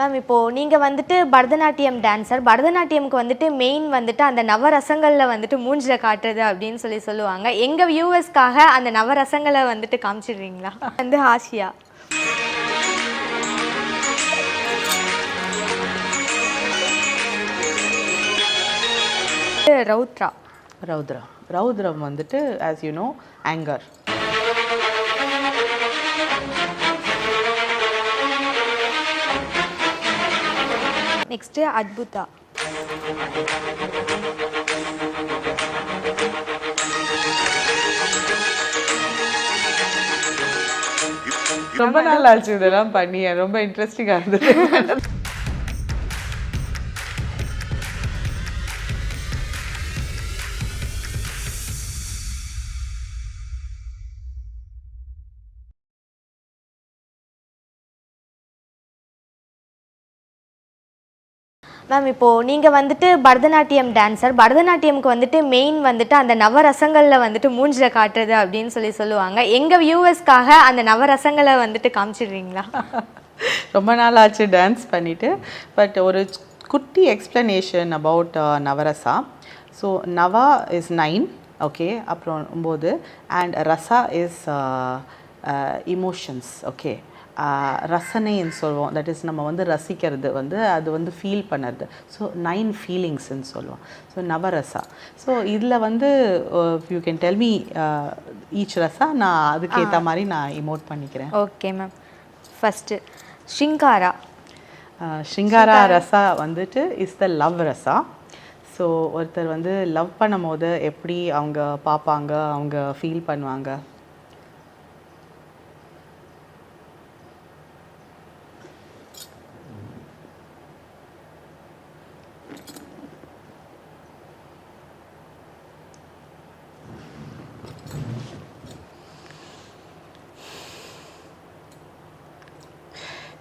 Ma'am இப்போது நீங்கள் வந்துட்டு பரதநாட்டியம் டான்சர் பரதநாட்டியம்க்கு வந்துட்டு மெயின் வந்துட்டு அந்த நவரசங்களில் வந்துட்டு மூஞ்சில் காட்டுறது அப்படின்னு சொல்லி சொல்லுவாங்க. எங்கள் வியூவர்ஸ்க்காக அந்த நவரசங்களை வந்துட்டு காமிச்சிடுறீங்களா? வந்து ஆசியா ரவுத்ரா ரௌத்ரா. ரௌத்ரம் வந்துட்டு as you know anger next அத்புதா ரொம்ப நாள் ஆச்சு இதெல்லாம் பண்ணி. ரொம்ப இன்ட்ரெஸ்டிங்காக இருந்தது. மேம் இப்போது நீங்கள் வந்துட்டு பரதநாட்டியம் டான்ஸர் பரதநாட்டியமுக்கு வந்துட்டு மெயின் வந்துட்டு அந்த நவரசங்களில் வந்துட்டு மூஞ்சில் காட்டுறது அப்படின்னு சொல்லி சொல்லுவாங்க. எங்கள் வியூவர்ஸ்க்காக அந்த நவரசங்களை வந்துட்டு காமிச்சிடுறீங்களா? ரொம்ப நாள் ஆச்சு டான்ஸ் பண்ணிவிட்டு பட் ஒரு குட்டி explanation about uh, Navarasa. So nava is nine okay அப்புறம் ஒம்பது. And rasa is emotions okay ரசனைன்னு சொல்லுவோம் தட் இஸ் நம்ம வந்து ரசிக்கிறது வந்து அது வந்து ஃபீல் பண்ணுறது. ஸோ நைன் ஃபீலிங்ஸ்ன்னு சொல்லுவோம் ஸோ நவரசா. ஸோ இதில் வந்து you can tell me each rasa நான் அதுக்கேற்ற மாதிரி நான் இமோட் பண்ணிக்கிறேன். Okay ma'am first Shringara Shringara rasa வந்துட்டு is the love rasa. So ஒருத்தர் வந்து லவ் பண்ணும் போது எப்படி அவங்க பார்ப்பாங்க அவங்க ஃபீல் பண்ணுவாங்க?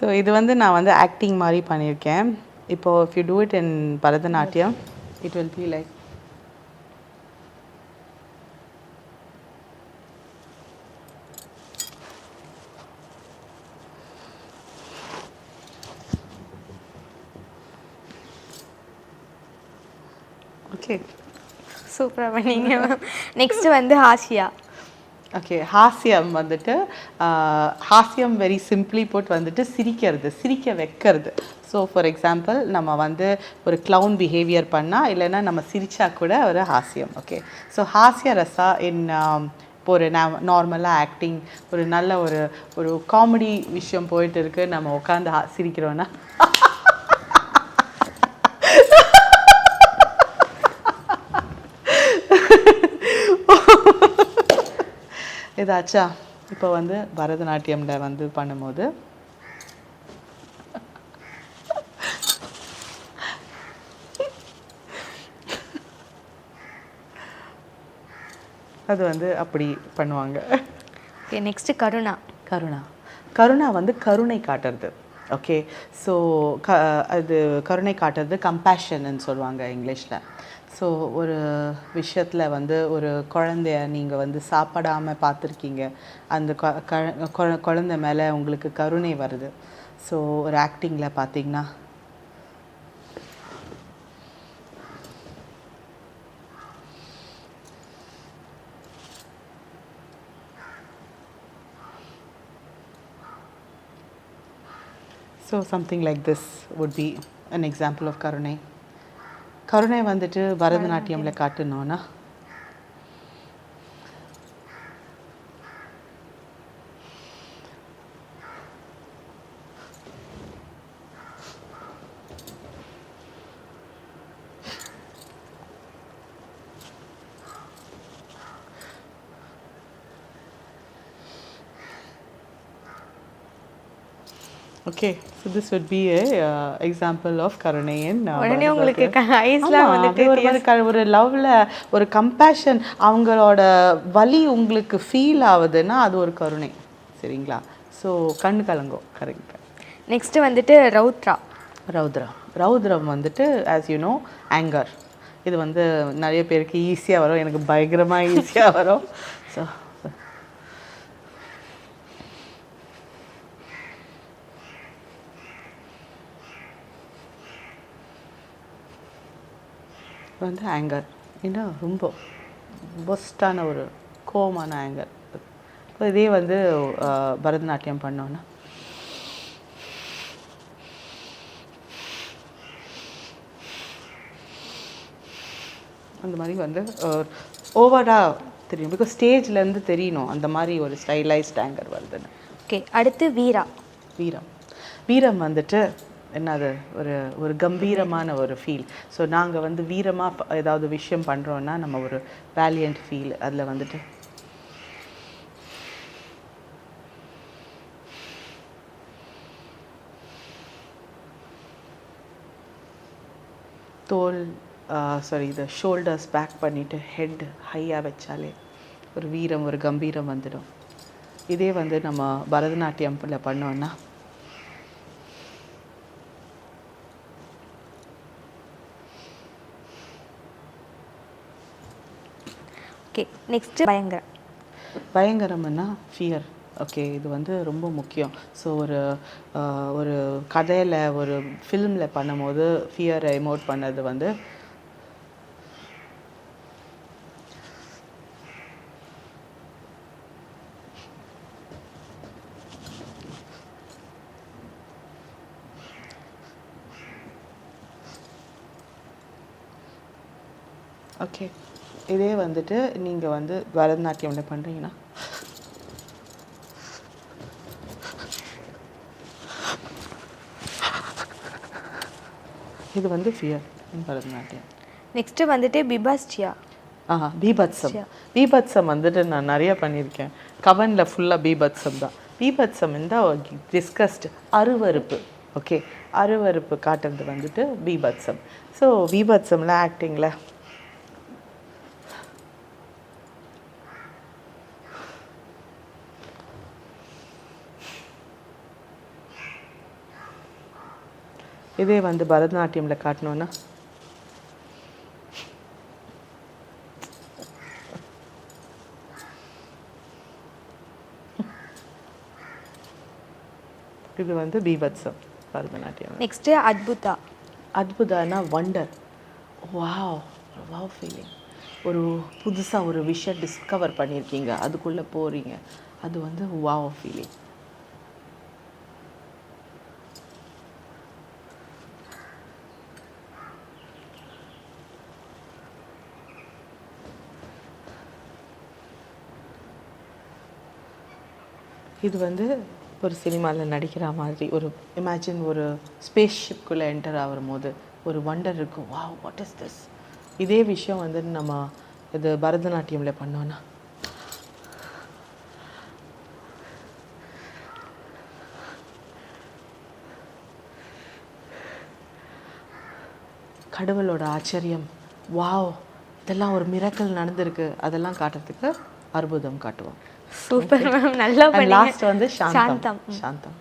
ஸோ இது வந்து நான் வந்து ஆக்டிங் மாதிரி பண்ணியிருக்கேன். இப்போ if you do it in Bharatanatyam it will be like okay சூப்பராக பண்ணீங்க நெக்ஸ்ட்டு வந்து ஆசியா ஓகே ஹாஸ்யம் வந்துட்டு ஹாஸ்யம் வெரி சிம்பிளி போட் வந்துட்டு சிரிக்கிறது சிரிக்க வைக்கிறது. ஸோ ஃபார் எக்ஸாம்பிள் நம்ம வந்து ஒரு க்ளவுன் பிஹேவியர் பண்ணால் இல்லைன்னா நம்ம சிரித்தா கூட ஒரு ஹாஸ்யம் ஓகே ஸோ ஹாஸ்ய ரசா இன் இப்போ ஒரு நார்மலாக ஆக்டிங் ஒரு நல்ல ஒரு ஒரு காமெடி விஷயம் போயிட்டு இருக்கு நம்ம உட்காந்து சிரிக்கிறோன்னா இதாச்சா? இப்போ வந்து பரதநாட்டியம்ல வந்து பண்ணும்போது. அது வந்து அப்படி பண்ணுவாங்க. Okay next Karuna. Karuna. Karuna வந்து கருணை காட்டுறது. ஓகே ஸோ க அது கருணை காட்டுறது கம்பேஷன்னு சொல்லுவாங்க இங்கிலீஷில். ஸோ ஒரு விஷயத்தில் வந்து ஒரு குழந்தைய நீங்கள் வந்து சாப்பிடாம பார்த்துருக்கீங்க. அந்த க- குழந்தை மேலே உங்களுக்கு கருணை வருது. ஸோ ஒரு ஆக்டிங்கில் பார்த்தீங்கன்னா so something like this would be an example of கருணை கருணை வந்துட்டு பரதநாட்டியம்ல காட்டணும்னா okay so this would be a uh, example of கருணை in uh, உடனே உங்களுக்கு. ஐஸ்லாம் வந்துட்டு ஒரு க- ஒரு கம்பேஷன் அவங்களோட வலி உங்களுக்கு ஃபீல் ஆகுதுன்னா அது ஒரு கருணை சரிங்களா? ஸோ கண்ணு கலங்கும் கரெக்ட் நெக்ஸ்ட்டு வந்துட்டு ரவுத்ரா ரௌத்ரம் ரௌத்ரம் வந்துட்டு ஆஸ் யூ நோ ஆங்கர் இது வந்து நிறைய பேருக்கு ஈஸியாக வரும் எனக்கு பயங்கரமாக ஈஸியாக வரும். ஸோ வந்து ஆங்கர் ஏன்னா ரொம்ப ஒஸ்டான ஒரு கோவமான ஆங்கர் இப்போ இதே வந்து பரதநாட்டியம் பண்ணோன்னா அந்த மாதிரி வந்து ஓவராக தெரியும். பிகாஸ் ஸ்டேஜ்லேருந்து தெரியணும் அந்த மாதிரி ஒரு ஸ்டைலைஸ்ட் ஆங்கர் வருதுன்னு. ஓகே அடுத்து வீரா வீரம். வீரம் வந்துட்டு என்னது ஒரு ஒரு கம்பீரமான ஒரு ஃபீல் ஸோ நாங்கள் வந்து வீரமாக ஏதாவது விஷயம் பண்ணுறோன்னா நம்ம ஒரு வேலியன்ட் ஃபீல் அதில் வந்துட்டு. தோல் சாரி இதை ஷோல்டர்ஸ் பேக் பண்ணிவிட்டு ஹெட் ஹையாக வச்சாலே ஒரு வீரம் ஒரு கம்பீரம் வந்துடும். இதே வந்து நம்ம பரதநாட்டியம்ல பண்ணோன்னா ஓகே நெக்ஸ்ட்டு பயங்கரம் பயங்கரம்னா ஃபியர் ஓகே இது வந்து ரொம்ப முக்கியம். ஸோ ஒரு ஒரு கதையில் ஒரு ஃபிலிமில் பண்ணும்போது ஃபியரை எமோட் பண்ணது வந்து ஓகே இதே வந்துட்டு நீங்கள் வந்து பரதநாட்டியம்ல பண்ணுறீங்கன்னா இது வந்து ஃபியர் பரதநாட்டியம். நெக்ஸ்ட்டு வந்துட்டு பிபாஸ்டியா ஆஹா பீபத்சம். பீபத்சம் வந்துட்டு நான் நிறைய பண்ணியிருக்கேன். கவனில் ஃபுல்லாக பீபத்சம் தான். பீபத்சம் இருந்தால் டிஸ்கஸ்ட் அருவருப்பு. ஓகே அருவருப்பு காட்டுறது வந்துட்டு பீபத்சம். ஸோ பீபத்சம்ல ஆக்டிங்கில் இதே வந்து பரதநாட்டியம்ல காட்டணும்னா இது வந்து பீபத்சம் பரதநாட்டியம். நெக்ஸ்ட்டு அத்புதா. அத்புதானா? வண்டர் வாவ் வாவ் ஃபீலிங் ஒரு புதுசாக ஒரு விஷயம் டிஸ்கவர் பண்ணியிருக்கீங்க. அதுக்குள்ளே போகிறீங்க அது வந்து வாவ் ஃபீலிங் இது வந்து ஒரு சினிமாவில் நடிக்கிற மாதிரி ஒரு இமேஜின் ஒரு ஸ்பேஸ் ஷிப்குள்ளே என்டர் ஆகும் போது ஒரு வண்டர் இருக்கும் வாவ் வாட் இஸ் திஸ் இதே விஷயம் வந்து நம்ம இது பரதநாட்டியம்ல பண்ணோன்னா கடவுளோட ஆச்சரியம். வாவ் இதெல்லாம் ஒரு மிரக்கல் நடந்திருக்கு. அதெல்லாம் காட்டுறதுக்கு அற்புதம் காட்டுவோம். சூப்பர் மேம் நல்லா பண்ணீங்க. லாஸ்ட் வந்து சாந்தம் சாந்தம்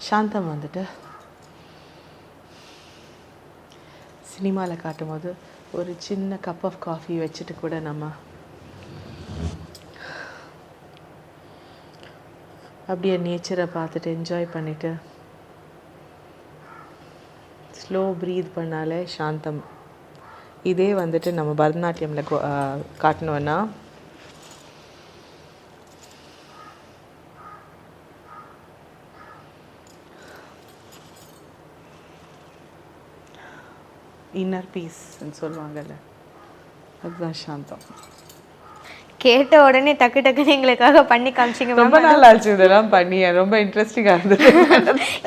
சாந்தம் வந்துட்டு சினிமாவில் காட்டும்போது ஒரு சின்ன கப் ஆஃப் காஃபி வச்சுட்டு கூட நம்ம அப்படியே நேச்சரை பார்த்துட்டு என்ஜாய் பண்ணிட்டு ஸ்லோ ப்ரீத் பண்ணாலே சாந்தம் இதே வந்துட்டு நம்ம பரதநாட்டியம்ல கொ- இன்னர் பீஸ்ன்னு சொல்லுவாங்கல்ல. அதுதான் சாந்தம். கேட்ட உடனே டக்கு டக்குன்னு எங்களுக்காக பண்ணி காமிச்சிங்க ரொம்ப நாள் ஆச்சு இதெல்லாம் பண்ணி. ரொம்ப இன்ட்ரெஸ்டிங்காக இருந்தது.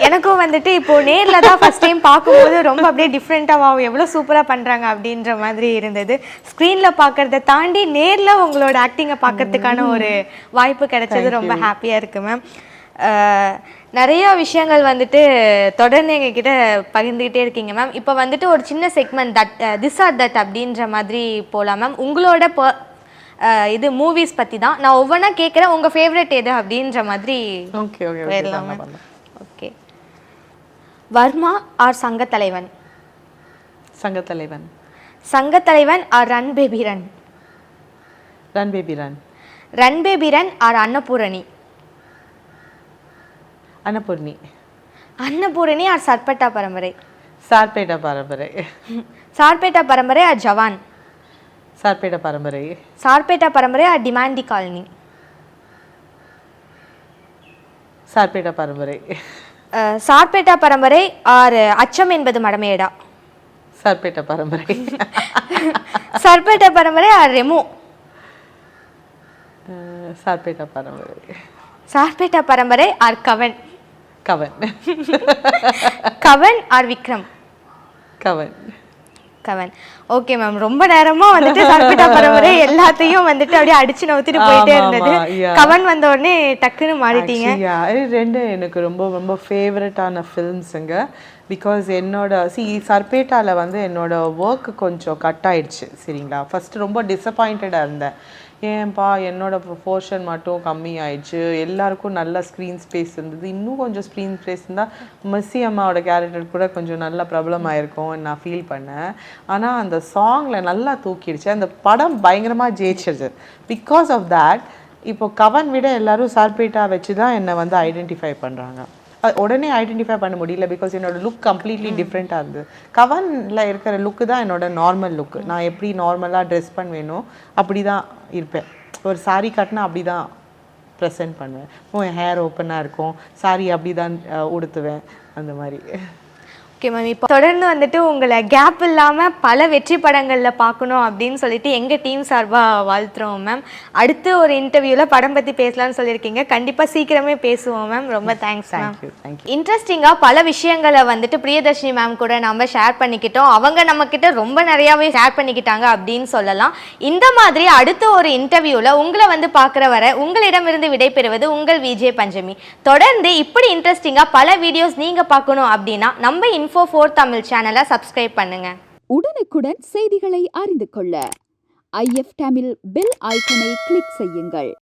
எனக்கும் வந்துட்டு இப்போ நேர்ல தான் ஃபர்ஸ்ட் டைம் பார்க்கும்போது ரொம்ப அப்படியே டிஃப்ரெண்ட்டாக வா எவ்வளோ சூப்பராக பண்றாங்க அப்படின்ற மாதிரி இருந்தது. ஸ்க்ரீன்ல பார்க்கறத தாண்டி நேர்ல உங்களோட ஆக்டிங்கை பார்க்கறதுக்கான ஒரு வாய்ப்பு கிடைச்சது ரொம்ப ஹாப்பியா இருக்கு மேம் நிறைய விஷயங்கள் வந்துட்டு தொடர்ந்து எங்ககிட்ட பகிர்ந்துக்கிட்டே இருக்கீங்க மேம் இப்போ வந்துட்டு ஒரு சின்ன segment that this or that அப்படின்ற மாதிரி போகலாம் மேம் உங்களோட அஹ், இது மூவிஸ் பற்றி தான். நான் ஒவ்வொன்றா கேட்குறேன். உங்கள் ஃபேவரட் எது அப்படின்ற மாதிரி ஓகே ஓகே போயிடலாம் okay Varma or Sangathalaivan? Sangathalaivan. Sangathalaivan or run baby run? Run baby run. Run baby run or Annapoorani? Annapoorani Annapoorani or Sarpatta Parambarai Sarpatta Parambarai Sarpatta பரம்பரை ஆர் ஜவான் சார்பேட்டை பரம்பரை சார்பேட்டா பரம்பரை ஆர் டிமாண்டி காலனி சார்பேட்டை பரம்பரை சார்பேட்டா பரம்பரை R அச்சம் என்பது மடமேடா சார்பேட்டை பரம்பரை சார்பேட்டா பரம்பரை ஆர் ரெமோ சார்பேட்டை பரம்பரை சார்பேட்டா பரம்பரை ஆர் கவன் கவன். கவன் ஆர் விக்ரம்? கவன். கவன். ஓகே மேம் ரொம்ப நேரமா வந்துட்டு சார்பேட்டா பரம்பரை எல்லாத்தையும் வந்துட்டு அப்படியே அடிச்சு நவுத்திட்டு போயிட்டே இருந்தது. கவன் வந்த உடனே டக்குன்னு மாறிட்டீங்க. ரெண்டு எனக்கு ரொம்ப ரொம்ப ஃபேவரட்டான ஃபில்ம்ஸுங்க பிகாஸ் என்னோட சி சர்பேட்டாவில் வந்து என்னோட ஒர்க் கொஞ்சம் கட் ஆயிடுச்சு சரிங்களா? ஃபர்ஸ்ட் ரொம்ப டிசப்பாயிண்டடாக இருந்தேன். ஏன்பா என்னோட போர்ஷன் மட்டும் கம்மி ஆயிடுச்சு. எல்லாருக்கும் நல்ல ஸ்க்ரீன் ஸ்பேஸ் இருந்தது. இன்னும் கொஞ்சம் ஸ்க்ரீன் ஸ்பேஸ் இருந்தால் மெஸ்ஸி அம்மாவோட கேரக்டர் கூட கொஞ்சம் நல்லா ப்ராப்ளம் ஆயிருக்கும் நான் ஃபீல் பண்ணேன். ஆனால் அந்த சாங்கில் நல்லா தூக்கிடுச்சு. அந்த படம் பயங்கரமாக ஜெயிச்சிருச்சு. பிகாஸ் ஆஃப் தேட் இப்போ கவன் விட எல்லாரும் சார்பேட்டா வச்சு தான் என்னை வந்து ஐடென்டிஃபை பண்ணுறாங்க உடனே ஐடென்டிஃபை பண்ண முடியல பிகாஸ் என்னோட லுக் கம்ப்ளீட்லி டிஃப்ரெண்ட்டாக இருந்தது. கவனில் இருக்கிற லுக்கு தான் என்னோட நார்மல் லுக்கு நான் எப்படி நார்மலாக ட்ரெஸ் பண்ணுவேனோ அப்படி தான் இருப்பேன். ஒரு saree கட்டினா அப்படி தான் ப்ரெசென்ட் பண்ணுவேன் ஹேர் ஓப்பனாக இருக்கும். saree அப்படி தான் உடுத்துவேன். அந்த மாதிரி. ஓகே மேம் இப்போ தொடர்ந்து வந்துட்டு உங்களை கேப் இல்லாம பல வெற்றி படங்கள்ல பார்க்கணும் அப்படின்னு சொல்லிட்டு எங்க டீம் சார்பா வாழ்த்துறோம் மேம் அடுத்து ஒரு இன்டர்வியூல படம் பத்தி பேசலாம்னு சொல்லியிருக்கீங்க. கண்டிப்பா சீக்கிரமே பேசுவோம் மேம் ரொம்ப தேங்க்ஸ் மேம் இன்ட்ரெஸ்டிங்காக பல விஷயங்களை வந்துட்டு பிரியதர்ஷினி மேம் கூட நம்ம ஷேர் பண்ணிக்கிட்டோம். அவங்க நம்ம கிட்ட ரொம்ப நிறையாவே ஷேர் பண்ணிக்கிட்டாங்க அப்படின்னு சொல்லலாம். இந்த மாதிரி அடுத்த ஒரு இன்டர்வியூவில் உங்களை வந்து பார்க்குற வரை உங்களிடமிருந்து விடைபெறுவது உங்கள் விஜே பஞ்சமி தொடர்ந்து இப்படி இன்ட்ரெஸ்டிங்காக பல வீடியோஸ் நீங்கள் பார்க்கணும் அப்படின்னா நம்ம இன்ஃபோ ஃபோர் தமிழ் சேனலை சப்ஸ்கிரைப் பண்ணுங்க. உடனுக்குடன் செய்திகளை அறிந்து கொள்ள ஐஎஃப் தமிழ் பெல் ஐக்கனை கிளிக் செய்யுங்கள்.